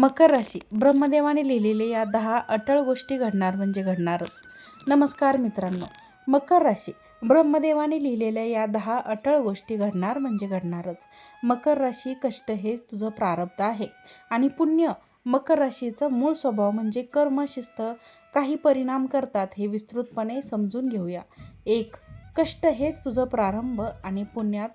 मकर राशी. ब्रह्मदेवाने लिहिलेले या दहा अटळ गोष्टी घडणार म्हणजे घडणारच. नमस्कार मित्रांनो. मकर राशी. ब्रह्मदेवाने लिहिलेल्या या दहा अटळ गोष्टी घडणार म्हणजे घडणारच. मकर राशी कष्ट हेच तुझं प्रारब्ध आहे. आणि पुण्य मकर राशीचं मूळ स्वभाव म्हणजे कर्म शिस्त काही परिणाम करतात हे विस्तृतपणे समजून घेऊया. एक कष्ट हेच तुझं प्रारंभ आणि पुण्यात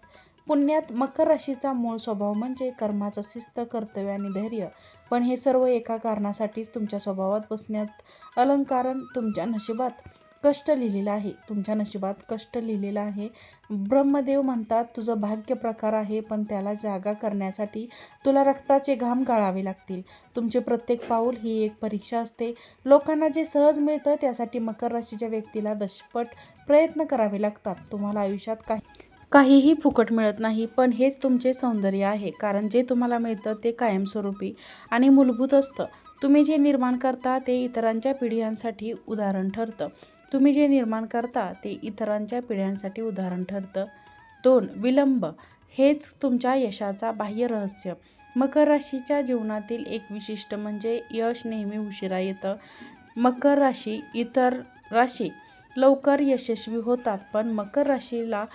पुण्यात मकर राशीचा मूळ स्वभाव म्हणजे कर्माचं शिस्त कर्तव्य आणि धैर्य. पण हे सर्व एका कारणासाठीच तुमच्या स्वभावात बसण्यात अलंकारण तुमच्या नशिबात कष्ट लिहिलेलं आहे. तुमच्या नशिबात कष्ट लिहिलेलं आहे. ब्रह्मदेव म्हणतात तुझं भाग्य प्रकार आहे पण त्याला जागा करण्यासाठी तुला रक्ताचे घाम गाळावे लागतील. तुमचे प्रत्येक पाऊल ही एक परीक्षा असते. लोकांना जे सहज मिळतं त्यासाठी मकर राशीच्या व्यक्तीला दशपट प्रयत्न करावे लागतात. तुम्हाला आयुष्यात काही काहीही फुकट मिळत नाही पण हेच तुमचे सौंदर्य आहे. कारण जे तुम्हाला मिळतं ते कायमस्वरूपी आणि मूलभूत असतं. तुम्ही जे निर्माण करता ते इतरांच्या पिढ्यांसाठी उदाहरण ठरतं. तुम्ही जे निर्माण करता ते इतरांच्या पिढ्यांसाठी उदाहरण ठरतं. दोन विलंब. हेच तुमच्या यशाचा बाह्य रहस्य. मकर राशीच्या जीवनातील एक विशिष्ट म्हणजे यश नेहमी उशिरा येतं. मकर राशी इतर राशी लवकर यशस्वी होतात पण मकर राशीला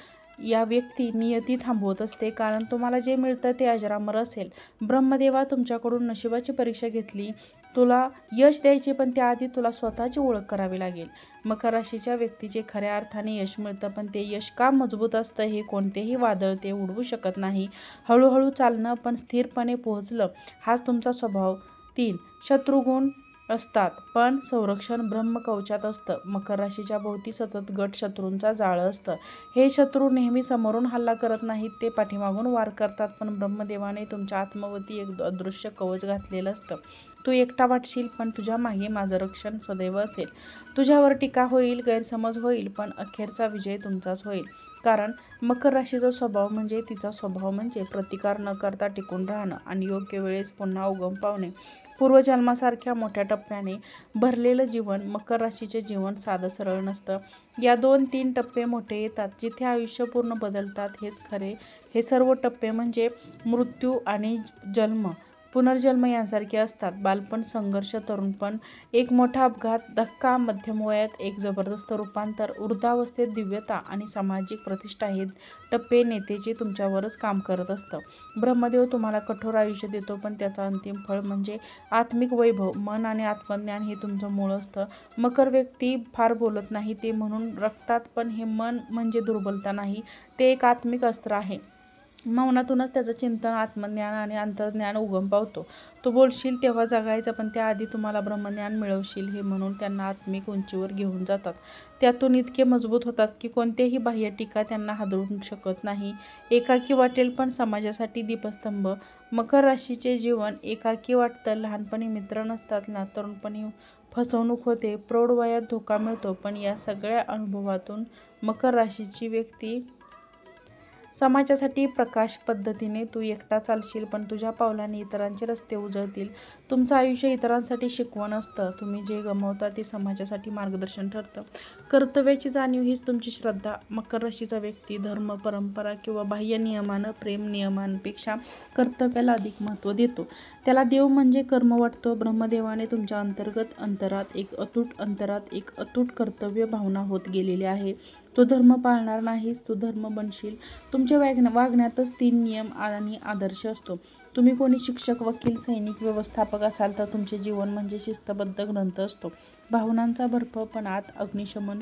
या व्यक्ती नियती थांबवत असते. कारण तुम्हाला जे मिळतं ते अजरामर असेल. ब्रह्मदेवा तुमच्याकडून नशिबाची परीक्षा घेतली. तुला यश द्यायचे पण त्याआधी तुला स्वतःची ओळख करावी लागेल. मकर राशीच्या व्यक्तीचे खऱ्या अर्थाने यश मिळतं पण ते यश का मजबूत असतं हे कोणतेही वादळ ते उडवू शकत नाही. हळूहळू चालणं पण स्थिरपणे पोहोचलं हाच तुमचा स्वभाव. तीन शत्रुगुण असतात. पण संरक्षण ब्रह्मकवचात असतं. मकर राशीच्या भोवती सतत गट शत्रूंचा जाळं असतं. हे शत्रू नेहमी समोरून हल्ला करत नाहीत ते पाठीमागून वार करतात. पण ब्रह्मदेवाने तुमच्या आत्मवती एक अदृश्य कवच घातलेलं असतं. तू एकटा वाटशील पण तुझ्या मागे माझं रक्षण सदैव असेल. तुझ्यावर टीका होईल गैरसमज होईल पण अखेरचा विजय तुमचाच होईल. कारण मकर राशीचा स्वभाव म्हणजे तिचा स्वभाव म्हणजे प्रतिकार न करता टिकून राहणं आणि योग्य वेळेस पुन्हा उगम पावणे. पूर्वजन्मासारख्या मोठ्या टप्प्याने भरलेलं जीवन मकर राशीचे जीवन साधं सरळ नसतं. या दोन तीन टप्पे मोठे येतात जिथे आयुष्य पूर्ण बदलतात हेच खरे. हे सर्व टप्पे म्हणजे मृत्यू आणि जन्म. पुनर्जन्म यांसारखे असतात. बालपण संघर्ष तरुणपण एक मोठा अपघात धक्का मध्यम वयात एक जबरदस्त रूपांतर वृद्धावस्थेत दिव्यता आणि सामाजिक प्रतिष्ठा हे टप्पे नेतेचे तुमच्यावरच काम करत असतं. ब्रह्मदेव तुम्हाला कठोर आयुष्य देतो पण त्याचा अंतिम फळ म्हणजे आत्मिक वैभव. मन आणि आत्मज्ञान हे तुमचं मूळ असतं. मकर व्यक्ती फार बोलत नाही ते म्हणून रक्तात पण हे मन म्हणजे दुर्बलता नाही. ते एक आत्मिक अस्त्र आहे. मौनातूनच त्याचं चिंतन आत्मज्ञान आणि अंतर्ज्ञान उगम पावतो. तू बोलशील तेव्हा जगायचं पण त्याआधी तुम्हाला ब्रह्मज्ञान मिळवशील हे म्हणून त्यांना आत्मिक उंचीवर घेऊन जातात. त्यातून इतके मजबूत होतात की कोणतेही बाह्य टीका त्यांना हादळू शकत नाही. एकाकी वाटेल पण समाजासाठी दीपस्तंभ. मकर राशीचे जीवन एकाकी वाटतं लहानपणी मित्र नसतात ना तरुणपणी फसवणूक होते प्रौढ वयात धोका मिळतो पण या सगळ्या अनुभवातून मकर राशीची व्यक्ती समाजासाठी प्रकाश पद्धतीने तू एकटा चालशील पण तुझ्या पावलाने इतरांचे रस्ते उजळतील. तुमचं आयुष्य इतरांसाठी शिकवण असतं. तुम्ही जे गमवता ते समाजासाठी मार्गदर्शन ठरतं. कर्तव्याची जाणीव हीच तुमची श्रद्धा. मकर राशीचा व्यक्ती धर्म परंपरा किंवा बाह्य नियमानं प्रेम नियमांपेक्षा कर्तव्याला अधिक महत्त्व देतो. त्याला देव म्हणजे कर्म वाटतो. ब्रह्मदेवाने तुमच्या अंतर्गत अंतरात एक अतूट अंतरात एक अतूट कर्तव्य भावना होत गेलेली आहे. तो धर्म पाळणार नाहीस तू धर्म बनशील. तुमच्या वाग वागण्यातच तीन नियम आणि आदर्श असतो. तुम्ही कोणी शिक्षक वकील सैनिक व्यवस्थापक असाल तर तुमचे जीवन म्हणजे शिस्तबद्ध ग्रंथ असतो. भावनांचा भरपपणात अग्निशमन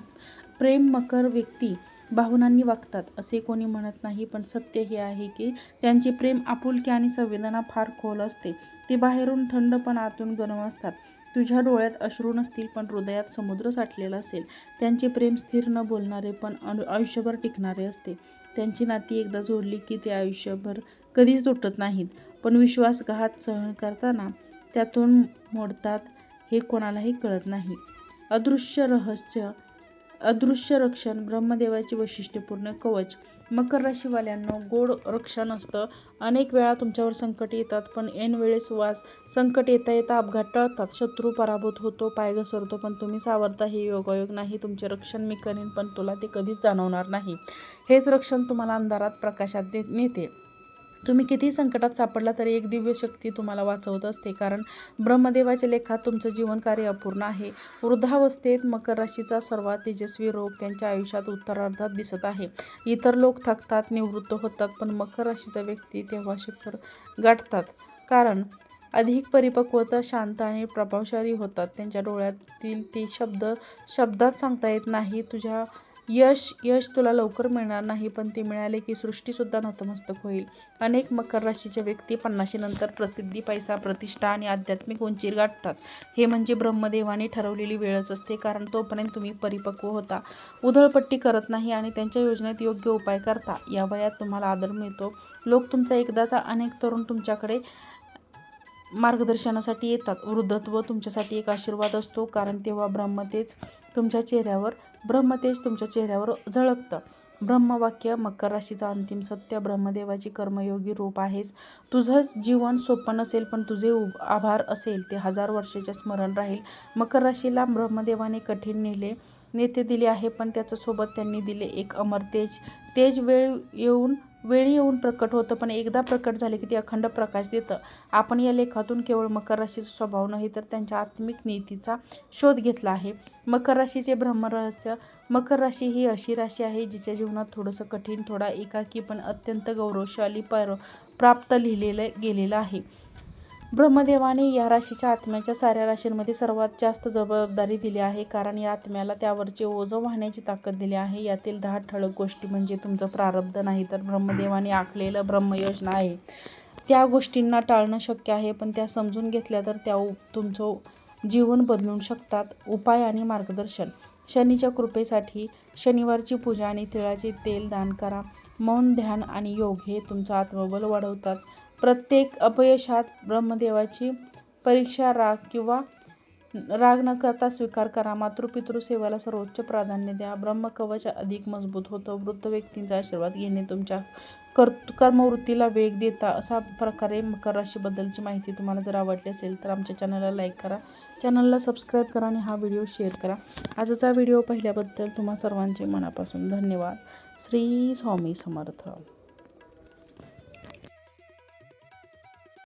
प्रेम मकर व्यक्ती भावनांनी वागतात असे कोणी म्हणत नाही. पण सत्य हे आहे की त्यांचे प्रेम आपुलकी आणि संवेदना फार खोल असते. ते बाहेरून थंड पण आतून गरम असतात. तुझ्या डोळ्यात अश्रू नसतील पण हृदयात समुद्र साठलेला असेल. त्यांचे प्रेम स्थिर न बोलणारे पण आयुष्यभर टिकणारे असते. त्यांची नाती एकदा जोडली की ते आयुष्यभर कधीच तुटत नाहीत. पण विश्वासघात सहन करताना त्यातून मोडतात हे कोणालाही कळत नाही. अदृश्य रहस्य अदृश्य रक्षण ब्रह्मदेवाची वैशिष्ट्यपूर्ण कवच. मकर राशीवाल्यांना गोड रक्षण असतं. अनेक वेळा तुमच्यावर संकट येतात पण ऐन वेळेस वास संकट येता येता अपघात टळतात. शत्रू पराभूत होतो पाय घसरतो पण तुम्ही सावरता हे योगायोग नाही. तुमचे रक्षण मी करेन पण तुला ते कधीच जाणवणार नाही. हेच रक्षण तुम्हाला अंधारात प्रकाशात दे नेते. तुम्ही किती संकटात सापडला तरी एक दिव्य शक्ती तुम्हाला वाचवत असते. कारण ब्रह्मदेवाच्या लेखात तुमचं जीवनकार्य अपूर्ण आहे. वृद्धावस्थेत मकर राशीचा सर्वात तेजस्वी रोग त्यांच्या आयुष्यात उत्तरार्धात दिसत आहे. इतर लोक थकतात निवृत्त होतात पण मकर राशीचा व्यक्ती तेव्हा शिखर गाठतात. कारण अधिक परिपक्वता शांत आणि प्रभावशाली होतात. त्यांच्या डोळ्यातील ते शब्द शब्दात सांगता येत नाही. तुझ्या यश यश तुला लवकर मिळणार नाही पण ते मिळाले की सृष्टीसुद्धा नतमस्तक होईल. अनेक मकर राशीच्या व्यक्ती पन्नाशीनंतर प्रसिद्धी पैसा प्रतिष्ठा आणि आध्यात्मिक उंचीर गाठतात. हे म्हणजे ब्रह्मदेवाने ठरवलेली वेळच असते कारण तोपर्यंत तुम्ही परिपक्व होता. उधळपट्टी करत नाही आणि त्यांच्या योजनेत योग्य उपाय करता. या वयात तुम्हाला आदर मिळतो. लोक तुमचा एकदाचा अनेक तरुण तुमच्याकडे मार्गदर्शनासाठी येतात. वृद्धत्व तुमच्यासाठी एक आशीर्वाद असतो कारण तेव्हा ब्रह्मतेज तुमच्या चेहऱ्यावर ब्रह्मतेज तुमच्या चेहऱ्यावर झळकतं. ब्रह्मवाक्य मकर राशीचा अंतिम सत्य ब्रह्मदेवाची कर्मयोगी रूप आहेस. तुझं जीवन सोपं नसेल पण तुझे उभ आभार असेल ते हजार वर्षाचे स्मरण राहील. मकर राशीला ब्रह्मदेवाने कठीण नेले नेते दिले आहे पण त्याच्यासोबत त्यांनी दिले एक अमर तेज. तेज वेळ येऊन वेळी येऊन प्रकट होतं पण एकदा प्रकट झाले की ते अखंड प्रकाश देतं. आपण या लेखातून केवळ मकर राशीचा स्वभाव नाही तर त्यांच्या आत्मिक नीतीचा शोध घेतला आहे. मकर राशीचे ब्रह्मरहस्य मकर राशी ही अशी राशी आहे जिच्या जीवनात थोडंसं कठीण थोडा एकाकी पण अत्यंत गौरवशाली पर प्राप्त लिहिलेलं गेलेलं आहे. ब्रह्मदेवाने या राशीच्या आत्म्याच्या साऱ्या राशींमध्ये सर्वात जास्त जबाबदारी दिली आहे. कारण या आत्म्याला त्यावरचे ओझं वाहण्याची ताकद दिली आहे. यातील दहा ठळक गोष्टी म्हणजे तुमचं प्रारब्ध नाही तर ब्रह्मदेवाने आखलेलं ब्रह्मयोजना आहे. त्या गोष्टींना टाळणं शक्य आहे पण त्या समजून घेतल्या तर त्या उ- तुमचं जीवन बदलून शकतात. उपाय आणि मार्गदर्शन. शनीच्या कृपेसाठी शनिवारची पूजा आणि तिळाचे तेल दान करा. मौन ध्यान आणि योग हे तुमचं आत्मबल वाढवतात. प्रत्येक अपयशात ब्रह्मदेवाची परीक्षा राग किंवा राग न करता स्वीकार करा. मातृपितृ सेवेला सर्वोच्च प्राधान्य द्या. ब्रह्मकवच अधिक मजबूत होतं. वृद्ध व्यक्तींचा आशीर्वाद घेणे तुमच्या कर कर्मवृत्तीला वेग देता अशा प्रकारे मकर राशीबद्दलची माहिती तुम्हाला जर आवडली असेल तर आमच्या चॅनलला लाईक करा. चॅनलला सबस्क्राईब करा आणि हा व्हिडिओ शेअर करा. आजचा व्हिडिओ पाहिल्याबद्दल तुम्हा सर्वांचे मनापासून धन्यवाद. श्री स्वामी समर्थ.